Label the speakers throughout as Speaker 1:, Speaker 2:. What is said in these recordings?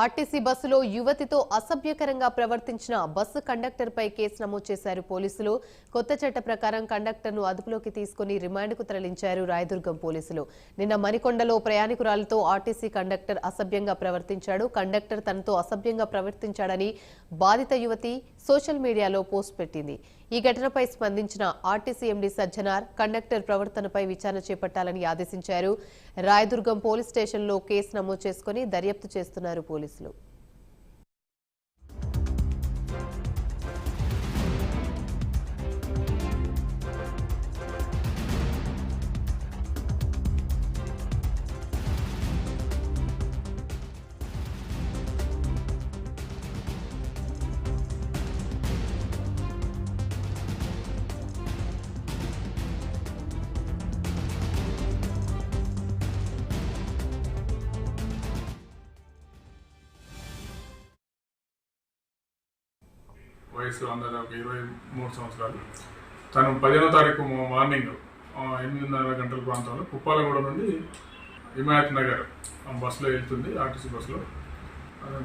Speaker 1: RTC బస్సులో యువతితో అసభ్యకరంగా ప్రవర్తించిన బస్సు కండక్టర్పై కేసు నమోదు చేశారు పోలీసులు. కొత్త చట్ట ప్రకారం కండక్టర్ను అదుపులోకి తీసుకుని రిమాండ్కు తరలించారు రాయదుర్గం పోలీసులు. నిన్న మణికొండలో ప్రయాణికురాలతో ఆర్టీసీ కండక్టర్ అసభ్యంగా ప్రవర్తించాడు. కండక్టర్ తనతో అసభ్యంగా ప్రవర్తించాడని బాధిత యువతి సోషల్ మీడియాలో పోస్ట్ పెట్టింది. ఈ ఘటనపై స్పందించిన ఆర్టీసీ ఎండీ సజ్జనార్ కండక్టర్ ప్రవర్తనపై విచారణ చేపట్టాలని ఆదేశించారు. రాయదుర్గం పోలీస్ స్టేషన్లో కేసు నమోదు చేసుకుని దర్యాప్తు చేస్తున్నారు పోలీసులు. పోలీసులు.
Speaker 2: వయసు అందరూ ఒక ఇరవై మూడు సంవత్సరాలు. తను పదిహేనో తారీఖు మార్నింగ్ ఎనిమిదిన్నర గంటల ప్రాంతంలో కుప్పాలగూడ నుండి హిమాయత్ నగర్ ఆ బస్సులో వెళ్తుంది ఆర్టీసీ బస్సులో.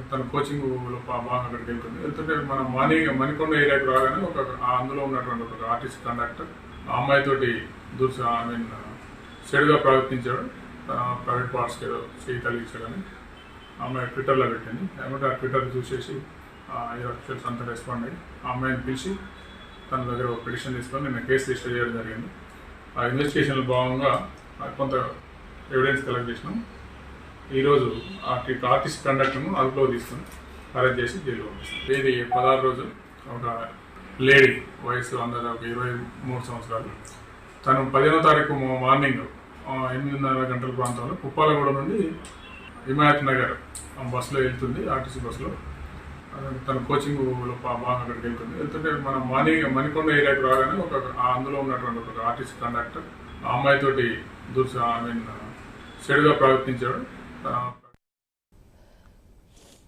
Speaker 2: తన కోచింగ్ బాగా అక్కడికి వెళ్తుంది. వెళ్తుంటే మన మార్నింగ్ మణికొండ ఏరియాకి రాగానే ఒక అందులో ఉన్నటువంటి ఒక ఆర్టీసీ కండక్టర్ ఆ అమ్మాయితోటి దూస ఐ మీన్ చెడుగా ప్రవర్తించాడు. ప్రైవేట్ పార్ట్స్కి ఏదో చేయి తగిలించాడని అమ్మాయి ట్విట్టర్లో పెట్టింది. ఏమంటే ఆ ట్విట్టర్ చూసేసి ఆ అఫీషియల్స్ అంతా రెస్పాండ్ అయ్యి ఆ అమ్మాయిని పిలిచి తన దగ్గర ఒక పిటిషన్ తీసుకొని నిన్న కేసు రిజిస్టర్ చేయడం జరిగింది. ఆ ఇన్వెస్టిగేషన్లో భాగంగా కొంత ఎవిడెన్స్ కలెక్ట్ చేసినాం. ఈరోజు ఆ ఆర్టిస్ట్ కండక్టర్ను అదుపులో తీసుకొని అరెస్ట్ చేసి జైలు పంపిస్తాం. ఇది పదహారు రోజు ఒక లేడీ వయసు అందరూ ఒక ఇరవై మూడు సంవత్సరాలు. తను పదిహేనో తారీఖు మార్నింగ్ ఎనిమిదిన్నర గంటల ప్రాంతంలో కుప్పాలగూడ నుండి హిమాయత్ నగర్ ఆ బస్సులో వెళ్తుంది ఆర్టీసీ బస్సులో. తన కోచింగ్ బాగా అక్కడికి వెళ్తుంది. వెళ్తుంటే మన మణి మణికొండ ఏరియాకి రాగానే ఒక అందులో ఉన్నటువంటి ఒక ఆర్టిస్ట్ కండక్టర్ ఆ అమ్మాయితోటి దుర్స ఐ మీన్ చెడుగా ప్రవర్తించాడు.